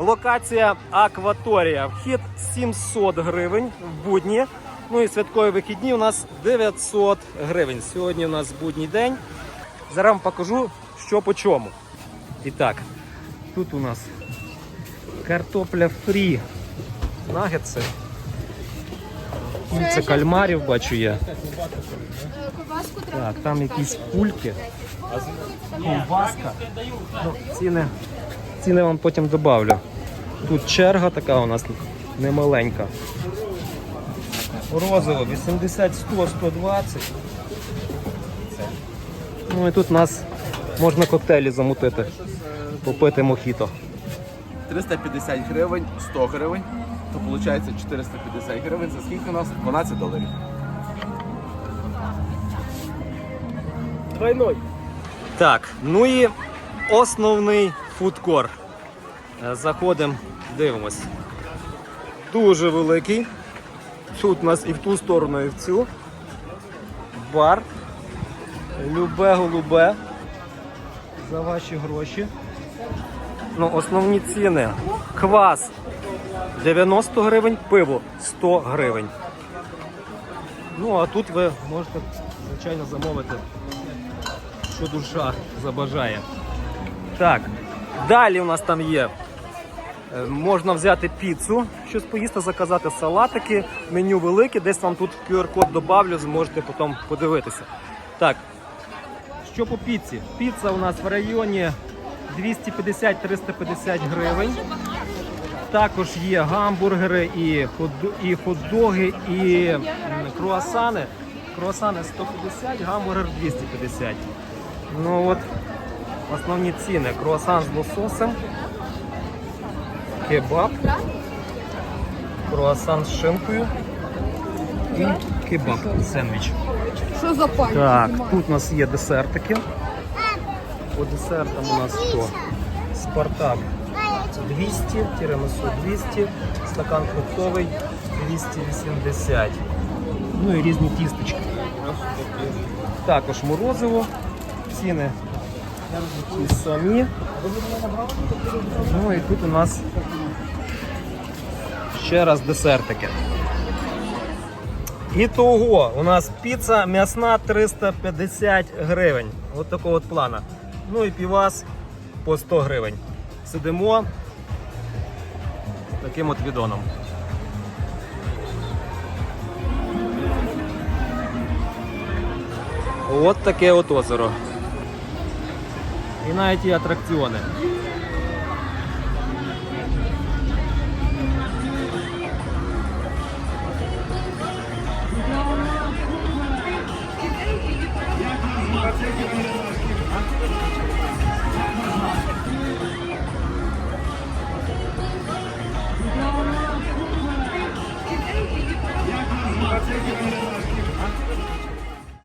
Локація Акваторія. Вхід 700 гривень в будні. Ну і святкові вихідні у нас 900 гривень. Сьогодні у нас будній день. Зараз вам покажу, що по чому. І так, тут у нас картопля фрі. Нагетси. Кільце кальмарів бачу треба. Так, там якісь кульки. Ковбаска. Ну, ціни, ціни вам потім добавлю. Тут черга така у нас немаленька. Розово 80, 100, 120. Ну і тут у нас можна коктейлі замутити, попити мохіто. 350 гривень, 100 гривень, то виходить 450 гривень. За скільки у нас? 12 доларів. Двойной. Так, ну і основний фудкор. Е, Заходимо, дивимось. Дуже великий. Тут у нас і в ту сторону, і в цю. Бар. Любе голубе. За ваші гроші. Ну, основні ціни. Квас 90 гривень, пиво 100 гривень. Ну, а тут ви можете, звичайно, замовити що душа забажає. Так, далі у нас там є. Е, Можна взяти піцу, щось поїсти, заказати салатики, меню велике, десь вам тут QR-код добавлю, зможете потім подивитися. Так, що по піці? Піца у нас в районі 250-350 гривень. Також є гамбургери і хот-доги, і круасани. Круасани 150, гамбургер 250. Ну от основні ціни. Круасан з лососем, кебаб, круасан з шинкою і кебаб сендвіч. Що за пані? Так, тут у нас є десертики. По десертам у нас що? Спартак 200, тірамису 200, стакан фруктовий 280. Ну і різні тістечки. Також морозиво, ціни ті самі. Ну і тут у нас ще раз десертики. Ітого у нас піца м'ясна 350 гривень. От такого от плана. Ну і півас по 100 гривень. Сидимо таким от відоном. От таке от озеро. І навіть є атракціони.